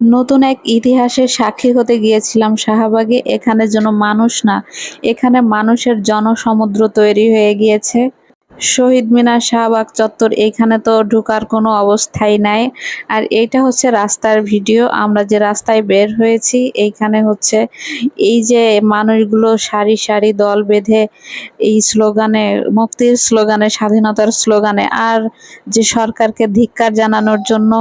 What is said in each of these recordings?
নতুন এক ইতিহাসের সাক্ষী হতে গিয়েছিলাম শাহবাগে। এখানে যেন মানুষ না, এখানে মানুষের জনসমুদ্র তৈরি হয়ে গিয়েছে। শহীদ মিনার শাহবাগ চত্বর, এখানে তো ঢোকার কোনো অবস্থাই নাই। আর এটা হচ্ছে রাস্তার ভিডিও, আমরা যে রাস্তায় বের হয়েছি এইখানে হচ্ছে এই যে মানুষগুলো সারি সারি দল বেঁধে এই স্লোগানে, মুক্তির স্লোগানে, স্বাধীনতার স্লোগানে, আর যে সরকারকে ধিক্কার জানানোর জন্য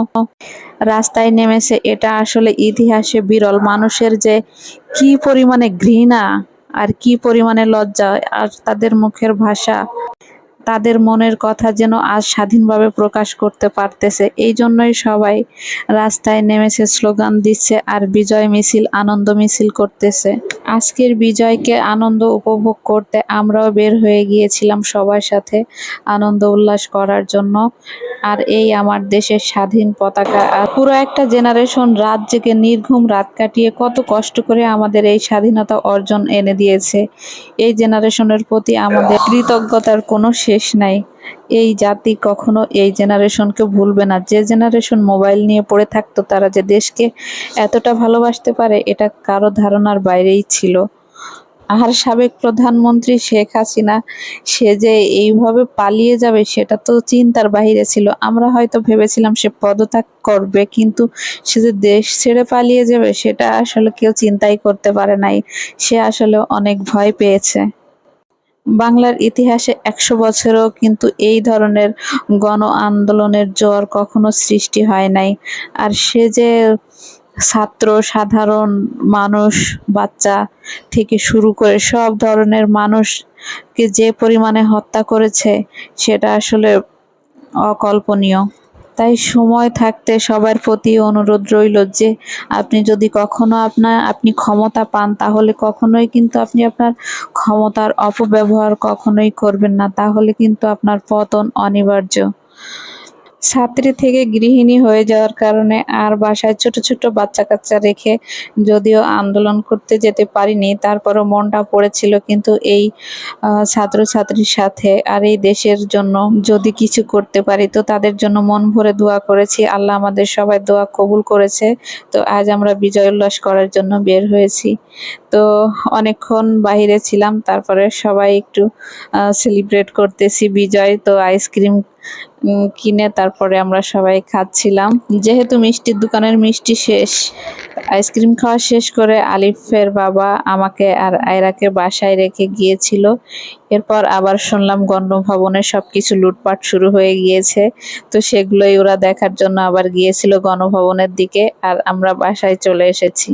রাস্তায় নেমেছে, এটা আসলে ইতিহাসে বিরল। মানুষের যে কি পরিমাণে ঘৃণা আর কি পরিমাণে লজ্জা, আর তাদের মুখের ভাষা তাদের মনের কথা যেন আজ স্বাধীনভাবে প্রকাশ করতে পারতেছে। এই জন্যই সবাই রাস্তায় নেমেছে, স্লোগান দিচ্ছে আর বিজয় মিছিল, আনন্দ মিছিল করতেছে। আজকের বিজয়কে আনন্দ উপভোগ করতে আমরাও বের হয়ে গিয়েছিলাম সবার সাথে আনন্দ উল্লাস করার জন্য। আর এই আমার দেশের স্বাধীন পতাকা। পুরো একটা জেনারেশন রাত জেগে নির্ঘুম রাত কাটিয়ে কত কষ্ট করে আমাদের এই স্বাধীনতা অর্জন এনে দিয়েছে। এই জেনারেশনের প্রতি আমাদের কৃতজ্ঞতার কোনো শেষ নাই। এই জাতি কখনো এই জেনারেশনকে ভুলবে না। যে জেনারেশন মোবাইল নিয়ে পড়ে থাকতো, তারা যে দেশকে এতটা ভালোবাসতে পারে, এটা কারও ধারণার বাইরেই ছিল। আর সাবেক প্রধানমন্ত্রী শেখ হাসিনা, সে যে এইভাবে পালিয়ে যাবে, সেটা তো চিন্তার বাহিরে ছিল। আমরা হয়তো ভেবেছিলাম সে পদত্যাগ করবে, কিন্তু সে যে দেশ ছেড়ে পালিয়ে যাবে, সেটা আসলে কেউ চিন্তাই করতে পারে নাই। সে আসলে অনেক ভয় পেয়েছে। বাংলার ইতিহাসে একশো বছরেও কিন্তু এই ধরনের গণ আন্দোলনের জ্বর কখনো সৃষ্টি হয় নাই। আর সে যে ছাত্র, সাধারণ মানুষ, বাচ্চা থেকে শুরু করে সব ধরনের মানুষকে যে পরিমাণে হত্যা করেছে, সেটা আসলে অকল্পনীয়। তাই সময় থাকতে সবার প্রতি অনুরোধ রইল যে আপনি যদি কখনো আপনার আপনি ক্ষমতা পান, তাহলে কখনোই কিন্তু আপনি আপনার ক্ষমতার অপব্যবহার কখনোই করবেন না। তাহলে কিন্তু আপনার পতন অনিবার্য। ছাত্রী থেকে গৃহিণী হয়ে যাওয়ার কারণে আর বাসায় ছোট ছোট বাচ্চা কাচ্চা রেখে যদিও আন্দোলন করতে যেতে পারিনি, তারপরও মনটা পড়েছিল কিন্তু এই ছাত্রছাত্রীর সাথে আর এই দেশের জন্য যদি কিছু করতে পারি, তো তাদের জন্য মন ভরে দোয়া করেছি। আল্লাহ আমাদের সবাই দোয়া কবুল করেছে। তো আজ আমরা বিজয় উল্লাস করার জন্য বের হয়েছি। তো অনেকক্ষণ বাহিরে ছিলাম, তারপরে সবাই একটু সেলিব্রেট করতেছি বিজয়। তো আইসক্রিম কিনে তারপরে আমরা সবাই খাচ্ছিলাম। যেহেতু মিষ্টির দোকানের মিষ্টি শেষ, আইসক্রিম খাওয়া শেষ করে আলিফের বাবা আমাকে আর আয়রাকে বাসায় রেখে গিয়েছিল। এরপর আবার শুনলাম গণভবনে সব কিছু লুটপাট শুরু হয়ে গিয়েছে। তো সেগুলোই ওরা দেখার জন্য আবার গিয়েছিল গণভবনের দিকে আর আমরা বাসায় চলে এসেছি।